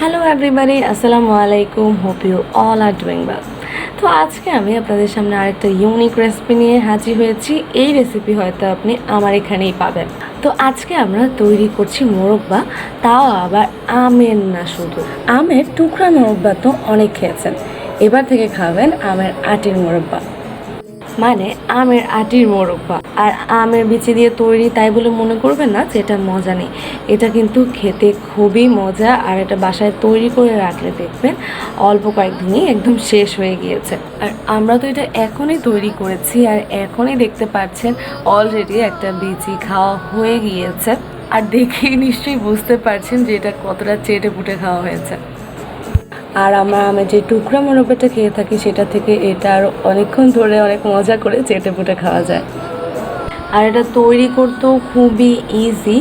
Hello everybody আসসালামু আলাইকুম hope you all are doing well তো আজকে আমি আপনাদের সামনে আরেকটা ইউনিক রেসিপি নিয়ে হাজির হয়েছি। এই রেসিপি হয়তো আপনি আমার এখানেই পাবেন। তো আজকে আমরা তৈরি করছি মোরব্বা, তাও আবার আমের না শুধু। আমের টুকরা মোরব্বা তো অনেক খেয়েছেন। এবার থেকে খাবেন আমের আটির মোরব্বা। মানে আমের আটির মোরব্বা আর আমের বিচি দিয়ে তৈরি তাই বলে মনে করবেন না যে এটা মজা নেই। এটা কিন্তু খেতে খুবই মজা, আর এটা বাসায় তৈরি করে রাখলে দেখবেন অল্প কয়েকদিনই একদম শেষ হয়ে গিয়েছে। আর আমরা তো এটা এখনই তৈরি করেছি, আর এখনই দেখতে পাচ্ছেন অলরেডি একটা বিচি খাওয়া হয়ে গিয়েছে। আর দেখেই নিশ্চয়ই বুঝতে পারছেন যে এটা কতটা চেটে পুটে খাওয়া হয়েছে। আর আমরা আমের যে টুকরা মোরব্বাটা খেয়ে থাকি, সেটা থেকে এটা আরও অনেকক্ষণ ধরে অনেক মজা করে চেটে পুটে খাওয়া যায়। আর এটা তৈরি করতেও খুবই ইজি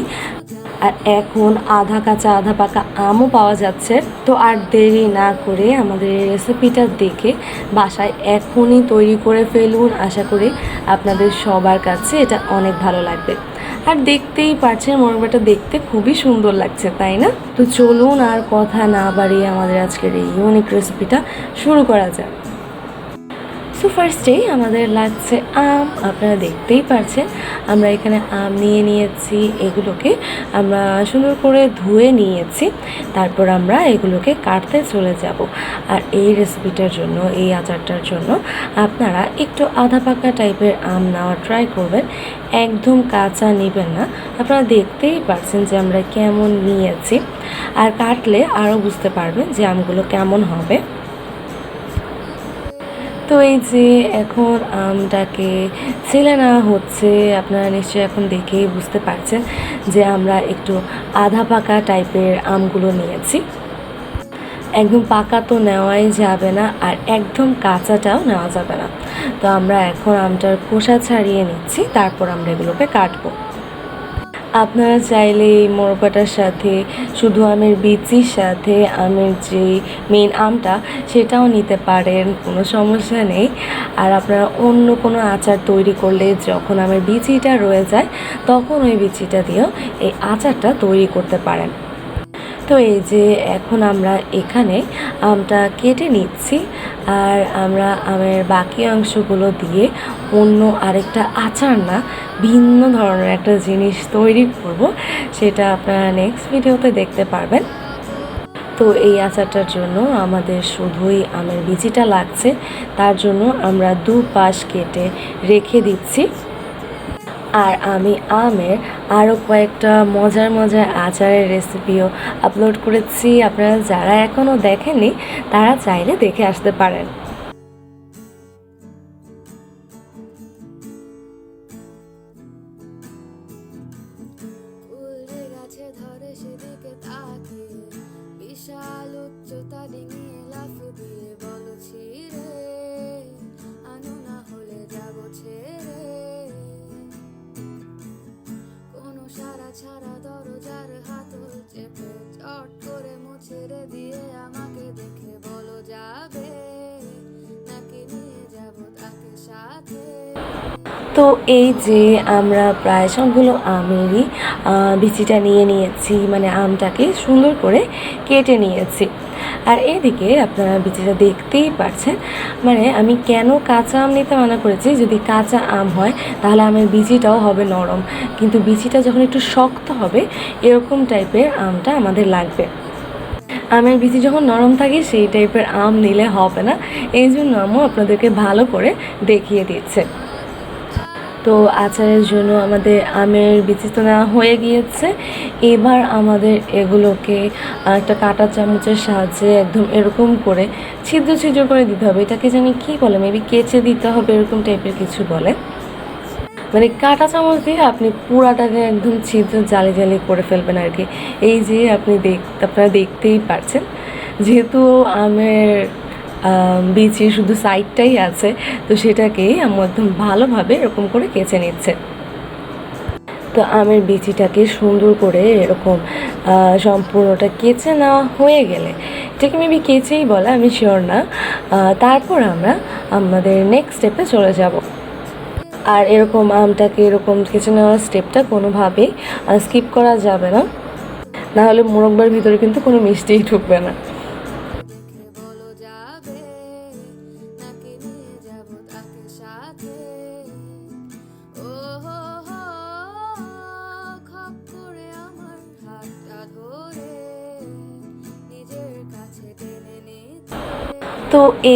আর এখন আধা কাঁচা, আধা পাকা আমও পাওয়া যাচ্ছে। তো আর দেরি না করে আমাদের এই রেসিপিটা দেখে বাসায় এখনই তৈরি করে ফেলুন। আশা করি আপনাদের সবার কাছে এটা অনেক ভালো লাগবে। আর দেখতেই পাচ্ছেন মোরগটা দেখতে খুবই সুন্দর লাগছে, তাই না? তো চলুন আর কথা না বাড়িয়ে আমাদের আজকের এই ইউনিক রেসিপিটা শুরু করা যাক। সো ফার্স্টেই আমাদের লাগছে আম, আপনারা দেখতেই পারছেন। আমরা এখানে আম নিয়ে নিয়েছি, এগুলোকে আমরা সুন্দর করে ধুয়ে নিয়েছি। তারপর আমরা এগুলোকে কাটতে চলে যাব। আর এই রেসিপিটার জন্য, এই আচারটার জন্য আপনারা একটু আধা পাকা টাইপের আম নেওয়ার ট্রাই করবেন। একদম কাঁচা নেবেন না। আপনারা দেখতেই পারছেন যে আমরা কেমন নিয়েছি। আর কাটলে আরও বুঝতে পারবেন যে আমগুলো কেমন হবে। তো এই যে এখন আমটাকে ছেলে না হচ্ছে, আপনারা নিশ্চয়ই এখন দেখেই বুঝতে পারছেন যে আমরা একটু আধা পাকা টাইপের আমগুলো নিয়েছি। একদম পাকা তো নেওয়াই যাবে না আর একদম কাঁচাটাও নেওয়া যাবে না। তো আমরা এখন আমটার খোসা ছাড়িয়ে নিচ্ছি, তারপর আমরা এগুলোকে কাটবো। আপনারা চাইলে এই মোরব্বাটার সাথে, শুধু আমের বিচির সাথে, আমের যে মেন আমটা, সেটাও নিতে পারেন, কোনো সমস্যা নেই। আর আপনারা অন্য কোনো আচার তৈরি করলে যখন আমের বিচিটা রয়ে যায়, তখন ওই বিচিটা দিয়েও এই আচারটা তৈরি করতে পারেন। তো এই যে এখন আমরা এখানে আমটা কেটে নিচ্ছি আর আমরা আমের বাকি অংশগুলো দিয়ে অন্য আরেকটা আচার না ভিন্ন ধরনের একটা জিনিস তৈরি করব, সেটা আপনারা নেক্সট ভিডিওতে দেখতে পারবেন। তো এই আচারটার জন্য আমাদের শুধুই আমের বিচিটা লাগছে, তার জন্য আমরা দু পাশ কেটে রেখে দিচ্ছি। আর আমি আমের আরও কয়েকটা মজার মজার আচারের রেসিপিও আপলোড করেছি। আপনারা যারা এখনও দেখেননি, তারা চাইলে দেখে আসতে পারেন। ছাড়া দরজার হাতল চেপে চট করে মুছেড়ে দিয়ে আমাকে দেখে বলো, যাবে? নাকি নিয়ে যাব তাকে সাথে। তো এই যে আমরা প্রায় সবগুলো আমেরই বিচিটা নিয়ে নিয়েছি মানে আমটাকে সুন্দর করে কেটে নিয়েছি। আর এদিকে আপনারা বিচিটা দেখতেই পারছেন মানে আমি কেন কাঁচা আম নিতে মানা করেছি? যদি কাঁচা আম হয়, তাহলে আমের বিচিটাও হবে নরম। কিন্তু বিচিটা যখন একটু শক্ত হবে, এরকম টাইপের আমটা আমাদের লাগবে। আমের বিচি যখন নরম থাকে, সেই টাইপের আম নিলে হবে না। এই জন্য আমও আপনাদেরকে ভালো করে দেখিয়ে দিচ্ছে। তো আচারের জন্য আমাদের আমের বিচি তো নেওয়া হয়ে গিয়েছে। এবার আমাদের এগুলোকে একটা কাঁটা চামচের সাহায্যে একদম এরকম করে ছিদ্র ছিদ্র করে দিতে হবে। এটাকে জানি কি বলে? মেবি কেচে দিতে হবে এরকম টাইপের কিছু বলে। মানে কাঁটা চামচ দিয়ে আপনি পুরাটাকে একদম ছিদ্র জালি জালি করে ফেলবেন আর কি এই যে আপনি দেখ আপনারা দেখতেই পারছেন। যেহেতু আমের আম, বিচি শুধু সাইডটাই আছে, তো সেটাকে আমার একদম ভালোভাবে এরকম করে কেচে নিচ্ছে। তো আমের বিচিটাকে সুন্দর করে এরকম সম্পূর্ণটা কেচে নেওয়া হয়ে গেলে, এটাকে মেবি কেচেই বলে, আমি শিওর না তারপর আমরা আমাদের নেক্সট স্টেপে চলে যাব। আর এরকম আমটাকে এরকম কেচে নেওয়ার স্টেপটা কোনোভাবেই স্কিপ করা যাবে না। না হলে মোরব্বার ভিতরে কিন্তু কোনো মিষ্টিই ঢুকবে না।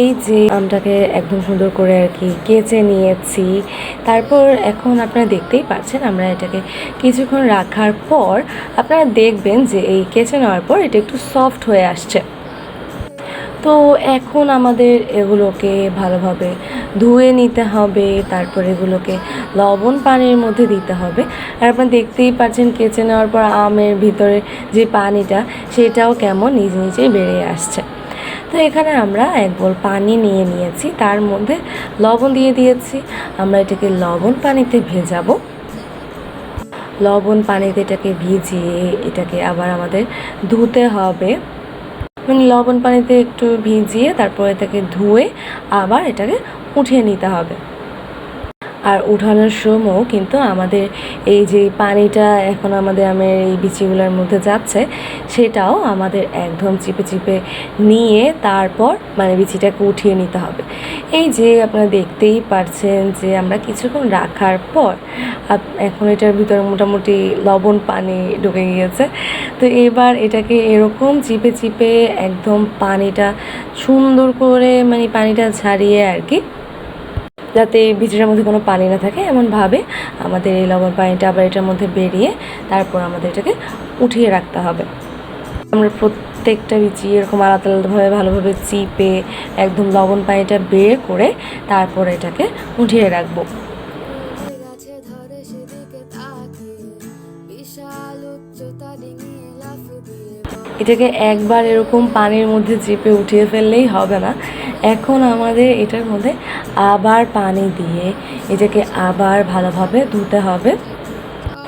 এই যে আমটাকে একদম সুন্দর করে আর কি কেচে নিয়েছি। তারপর এখন আপনারা দেখতেই পাচ্ছেন আমরা এটাকে কিছুক্ষণ রাখার পর আপনারা দেখবেন যে এই কেচে নেওয়ার পর এটা একটু সফট হয়ে আসছে। তো এখন আমাদের এগুলোকে ভালোভাবে ধুয়ে নিতে হবে, তারপর এগুলোকে লবণ পানির মধ্যে দিতে হবে। আর আপনারা দেখতেই পাচ্ছেন কেচে নেওয়ার পর আমের ভিতরে যে পানিটা, সেটাও কেমন নিজে নিজেই বেড়ে আসছে। তো এখানে আমরা এক বোল পানি নিয়ে নিয়েছি। তার মধ্যে লবণ দিয়ে দিয়েছি। আমরা এটাকে লবণ পানিতে ভেজাবো। লবণ পানিতে এটাকে ভিজিয়ে এটাকে আবার আমাদের ধুতে হবে। মানে লবণ পানিতে একটু ভিজিয়ে তারপরে এটাকে ধুয়ে আবার এটাকে উঠিয়ে নিতে হবে। আর উঠানোর সময়ও কিন্তু আমাদের এই যে পানিটা এখন আমাদের আমের এই বিচিগুলোর মধ্যে যাচ্ছে, সেটাও আমাদের একদম চিপে চিপে নিয়ে তারপর মানে বিচিটাকে উঠিয়ে নিতে হবে। এই যে আপনারা দেখতেই পারছেন যে আমরা কিছুক্ষণ রাখার পর এখন এটার ভিতরে মোটামুটি লবণ পানি ঢুকে গিয়েছে। তো এবার এটাকে এরকম চিপে চিপে একদম পানিটা সুন্দর করে মানে পানিটা ছাড়িয়ে আর কি যাতে বীজের মধ্যে কোনো পানি না থাকে এমনভাবে আমাদের এই লবণ পানিটা আবার এটার মধ্যে বেরিয়ে তারপর আমাদের এটাকে উঠিয়ে রাখতে হবে। আমরা প্রত্যেকটা বিচি এরকম আলাদা আলাদাভাবে ভালোভাবে চিপে একদম লবণ পানিটা বের করে তারপর এটাকে উঠিয়ে রাখব। এটাকে একবার এরকম পানির মধ্যে চেপে উঠিয়ে ফেললেই হবে না। এখন আমাদের এটার মধ্যে আবার পানি দিয়ে এটাকে আবার ভালোভাবে ধুতে হবে।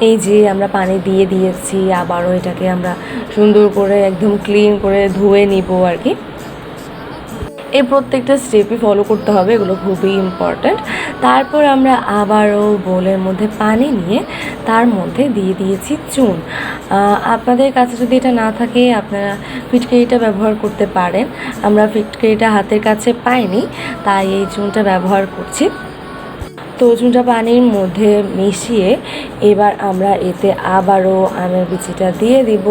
এই যে আমরা পানি দিয়ে দিয়েছি, আবারও এটাকে আমরা সুন্দর করে একদম ক্লিন করে ধুয়ে নিব আর কি। এই প্রত্যেকটা স্টেপই ফলো করতে হবে, এগুলো খুবই ইম্পর্ট্যান্ট তারপর আমরা আবারও বোলের মধ্যে পানি নিয়ে তার মধ্যে দিয়ে দিয়েছি চুন। আপনাদের কাছে যদি এটা না থাকে, আপনারা ফিটকিরিটা ব্যবহার করতে পারেন। আমরা ফিটকিরিটা হাতের কাছে পাইনি, তাই এই চুনটা ব্যবহার করছি। তো চুনটা পানির মধ্যে মিশিয়ে এবার আমরা এতে আবারও আমের বিচিটা দিয়ে দিব।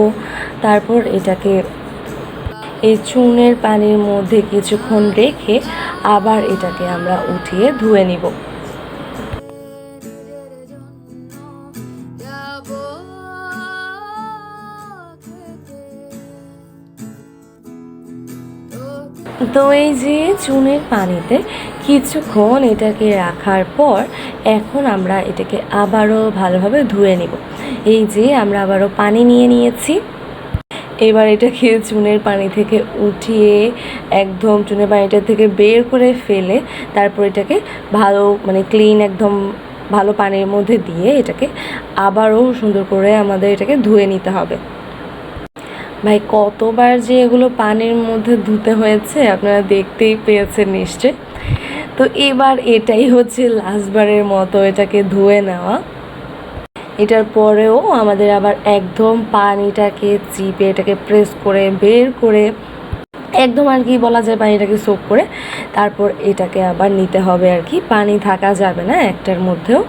তারপর এটাকে এই চুনের পানির মধ্যে কিছুক্ষণ রেখে আবার এটাকে আমরা উঠিয়ে ধুয়ে নিব। তো এই যে চুনের পানিতে কিছুক্ষণ এটাকে রাখার পর এখন আমরা এটাকে আবারও ভালোভাবে ধুয়ে নিব। এই যে আমরা আবারও পানি নিয়ে নিয়েছি। এবার এটাকে চুনের পানি থেকে উঠিয়ে একদম চুনের পানিটা থেকে বের করে ফেলে তারপর এটাকে ভালো মানে ক্লিন একদম ভালো পানির মধ্যে দিয়ে এটাকে আবারও সুন্দর করে আমাদের এটাকে ধুয়ে নিতে হবে। ভাই, কতবার যে এগুলো পানির মধ্যে ধুতে হয়েছে আপনারা দেখতেই পেয়েছেন নিশ্চয় তো এবার এটাই হচ্ছে লাস্টবারের মতো এটাকে ধুয়ে নেওয়া। এটার পরেও আমাদের আবার একদম পানিটাকে চিপে এটাকে প্রেস করে বের করে একদম আর কি বলা যায় পানিটাকে সোপ করে তারপর এটাকে আবার নিতে হবে আর কি। পানি থাকা যাবে না একটার মধ্যেও।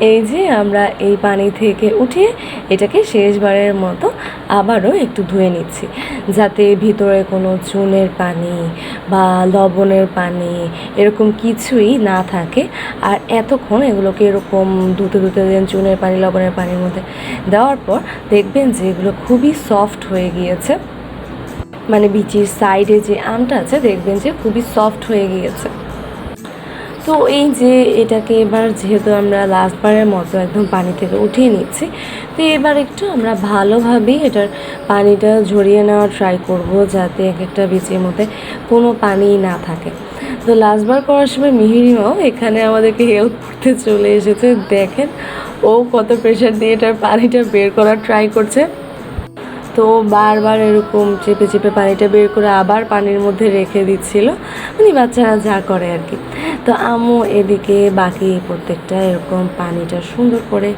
এই যে আমরা এই পানি থেকে উঠিয়ে এটাকে শেষবারের মতো আবারও একটু ধুয়ে নিচ্ছি। যাতে ভিতরে কোনো চুনের পানি বা লবণের পানি এরকম কিছুই না থাকে। আর এতক্ষণ এগুলোকে এরকম ধুতে ধুতে দেন চুনের পানি, লবণের পানির মধ্যে দেওয়ার পর দেখবেন যে এগুলো খুবই সফট হয়ে গিয়েছে। মানে বিচির সাইডে যে আমটা আছে, দেখবেন যে খুবই সফট হয়ে গিয়েছে। তো এই যে এটাকে এবার যেহেতু আমরা লাস্টবারের মতো একদম পানি থেকে উঠিয়ে নিচ্ছি, তো এবার একটু আমরা ভালোভাবেই এটার পানিটা ঝরিয়ে নেওয়ার ট্রাই করব যাতে এক একটা বীজের মধ্যে কোনো পানি না থাকে। তো লাস্টবার করার সময় মিহিরিমাও এখানে আমাদেরকে হেল্প করতে চলে এসেছে। দেখেন ও কত প্রেশার দিয়ে এটার পানিটা বের করার ট্রাই করছে। তো বারবার এরকম চেপে চেপে পানিটা বের করে আবার পানির মধ্যে রেখে দিচ্ছিল। মানে বাচ্চারা যা করে আর কি। তো আম্মু এদিকে বাকি প্রত্যেকটা এরকম পানিটা সুন্দর করে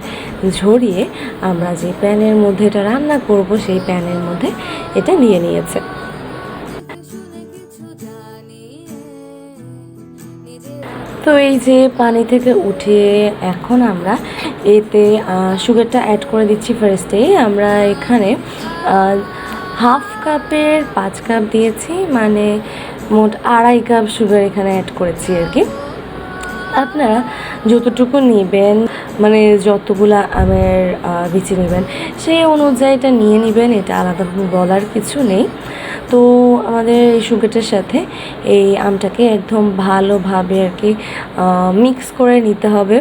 ঝরিয়ে আমরা যে প্যানের মধ্যে এটা রান্না করব, সেই প্যানের মধ্যে এটা নিয়ে নিয়েছে। তো এই যে পানি থেকে উঠে এখন আমরা এতে সুগারটা অ্যাড করে দিচ্ছি ফার্স্টেই আমরা এখানে হাফ কাপের পাঁচ কাপ দিয়েছি মানে মোট আড়াই কাপ সুগার এখানে অ্যাড করেছি আর কি। আপনারা যতটুকু নেবেন মানে যতগুলা আমের বিচি নেবেন, সেই অনুযায়ী এটা নিয়ে নেবেন, এটা আলাদাভাবে বলার কিছু নেই। তো আমাদের এই সুগারটার সাথে এই আমটাকে একদম ভালোভাবে আর কি মিক্স করে নিতে হবে।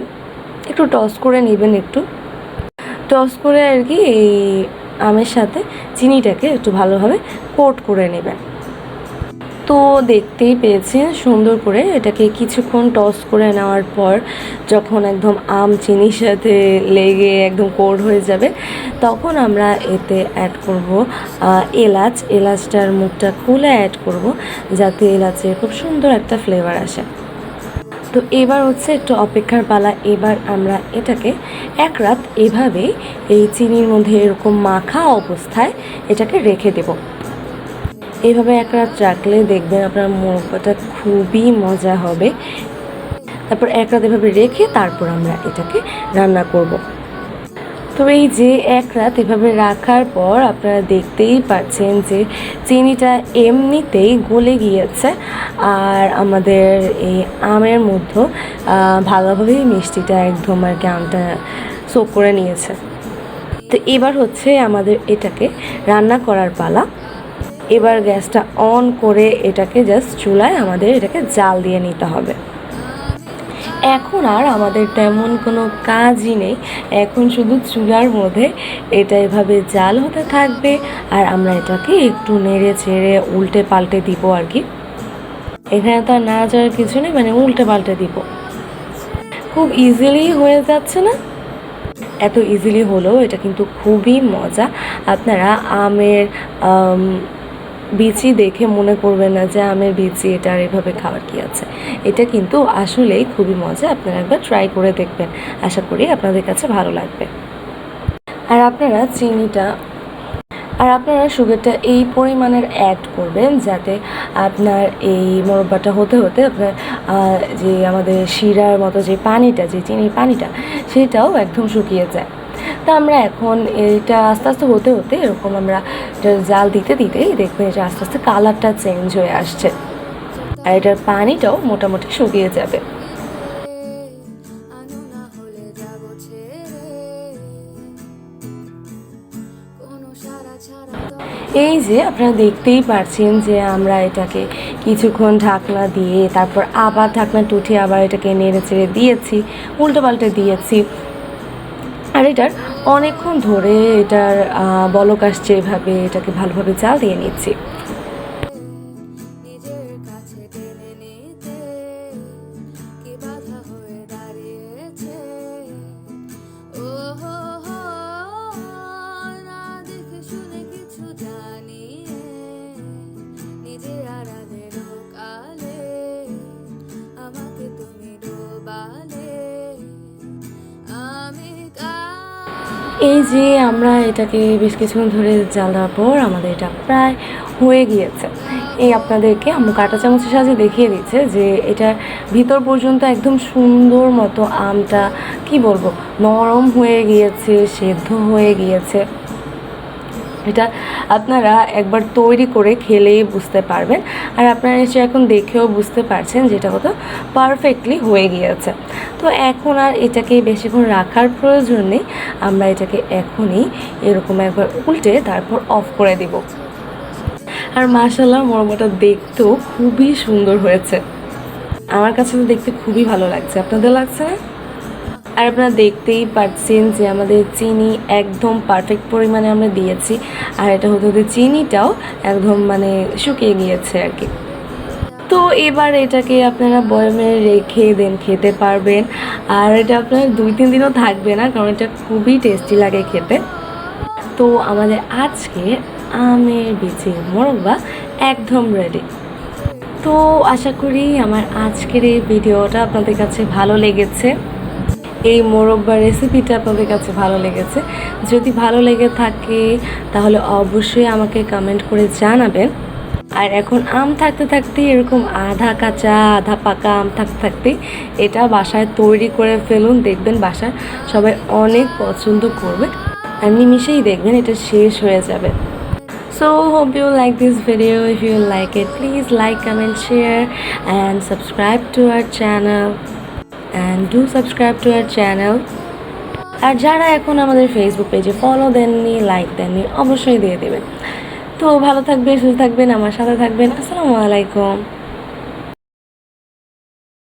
একটু টস করে নেবেন একটু। টস করে আর কি এই আমের সাথে চিনিটাকে একটু ভালোভাবে কোট করে নেবেন। তো দেখতেই পেয়েছেন সুন্দর করে এটাকে কিছুক্ষণ টস করে নেওয়ার পর যখন একদম আম চিনির সাথে লেগে একদম কোড হয়ে যাবে, তখন আমরা এতে অ্যাড করব এলাচ। এলাচটার মুখটা খুলে অ্যাড করব যাতে এলাচের খুব সুন্দর একটা ফ্লেভার আসে। তো এবার হচ্ছে একটু অপেক্ষার পালা। এবার আমরা এটাকে এক রাত এভাবে এই চিনির মধ্যে এরকম মাখা অবস্থায় এটাকে রেখে দেবো। এইভাবে এক রাত রাখলে দেখবেন আপনার মোরব্বাটা খুবই মজা হবে। তারপর এক রাত এভাবে রেখে তারপর আমরা এটাকে রান্না করব। তো এই যে এক রাত এভাবে রাখার পর আপনারা দেখতেই পাচ্ছেন যে চিনিটা এমনিতেই গলে গিয়েছে আর আমাদের এই আমের মধ্যে ভালোভাবেই মিষ্টিটা একদম আর কি আমটা সোক করে নিয়েছে। তো এবার হচ্ছে আমাদের এটাকে রান্না করার পালা। এবার গ্যাসটা অন করে এটাকে জাস্ট চুলায় আমাদের এটাকে জাল দিয়ে নিতে হবে। এখন আর আমাদের তেমন কোনো কাজই নেই। এখন শুধু চুলার মধ্যে এটা এভাবে জাল হতে থাকবে আর আমরা এটাকে একটু নেড়ে ছেড়ে উল্টে পাল্টে দিব আর কি। এখানে তো আর না যাওয়ার কিছু নেই মানে উল্টে পাল্টে দিব। খুব ইজিলি হয়ে যাচ্ছে না? এত ইজিলি হলেও এটা কিন্তু খুবই মজা। আপনারা আমের আম, বিচি দেখে মনে করবেন না যে আমের বিচি, এটা আর এভাবে খাওয়ার কি আছে। এটা কিন্তু আসলেই খুবই মজা, আপনারা একবার ট্রাই করে দেখবেন। আশা করি আপনাদের কাছে ভালো লাগবে। আর আপনারা চিনিটা, আর আপনারা সুগারটা এই পরিমাণের অ্যাড করবেন যাতে আপনার এই মোরব্বাটা হতে হতে আপনার যে আমাদের শিরার মতো যে পানিটা, যে চিনির পানিটা, সেটাও একদম শুকিয়ে যায়। তা আমরা এখন এটা আস্তে আস্তে হতে হতে এরকম আমরা জাল দিতে দিতেই দেখবেন এটা আস্তে আস্তে কালারটা চেঞ্জ হয়ে আসছে। আর এটার পানিটাও মোটামুটি শুকিয়ে যাবে। এই যে আপনারা দেখতেই পারছেন যে আমরা এটাকে কিছুক্ষণ ঢাকনা দিয়ে তারপর আবার ঢাকনা উঠিয়ে আবার এটাকে নেড়ে চেড়ে দিয়েছি উল্টো পাল্টে দিয়েছি। আর এটার অনেকক্ষণ ধরে এটার বলক আসছে এভাবে এটাকে ভালোভাবে জাল দিয়ে নিচ্ছি। এই যে আমরা এটাকে বেশ কিছুক্ষণ ধরে জাল দেওয়ার পর আমাদের এটা প্রায় হয়ে গিয়েছে। এই আপনাদেরকে আমি কাঁটা চামচের সাহায্যে দেখিয়ে দিচ্ছে যে এটা ভিতর পর্যন্ত একদম সুন্দর মতো আমটা, কি বলব, নরম হয়ে গিয়েছে, সেদ্ধ হয়ে গিয়েছে। এটা আপনারা একবার তৈরি করে খেলেই বুঝতে পারবেন। আর আপনারা নিশ্চয়ই এখন দেখেও বুঝতে পারছেন যেটা কত পারফেক্টলি হয়ে গিয়েছে। তো এখন আর এটাকে বেশিক্ষণ রাখার প্রয়োজন নেই। আমরা এটাকে এখনই এরকম একবার উল্টে তারপর অফ করে দিব। আর মাশাল্লাহ মোরমটা দেখতেও খুবই সুন্দর হয়েছে। আমার কাছে তো দেখতে খুবই ভালো লাগছে। আপনাদের লাগছে না? আর আপনারা দেখতেই পাচ্ছেন যে আমাদের চিনি একদম পারফেক্ট পরিমাণে আমরা দিয়েছি। আর এটা হতে হতে চিনিটাও একদম মানে শুকিয়ে গিয়েছে আর কি। তো এবার এটাকে আপনারা বয়মে রেখে দেন, খেতে পারবেন। আর এটা আপনার দুই, তিন দিনও থাকবে না, কারণ এটা খুবই টেস্টি লাগে খেতে। তো আমাদের আজকে আমের বিচি মোরব্বা একদম রেডি তো আশা করি আমার আজকের এই ভিডিওটা আপনাদের কাছে ভালো লেগেছে। এই মোরব্বা রেসিপিটা আপনাদের কাছে ভালো লেগেছে। যদি ভালো লেগে থাকে তাহলে অবশ্যই আমাকে কমেন্ট করে জানাবেন। আর এখন আম থাকতে থাকতে এরকম আধা কাঁচা আধা পাকা আম থাকতে থাকতে এটা বাসায় তৈরি করে ফেলুন। দেখবেন বাসায় সবাই অনেক পছন্দ করবে। আর নিমিশেই দেখবেন এটা শেষ হয়ে যাবে। So hope you like this video. If you like it, please like, comment, share and subscribe to our channel. And do subscribe to our channel আর যারা এখন আমাদের ফেসবুক পেজে ফলো দেননি লাইক দেননি, অবশ্যই দিয়ে দেবেন। তো ভালো থাকবেন, সুস্থ থাকবেন, আমার সাথে থাকবেন। আসসালামু আলাইকুম।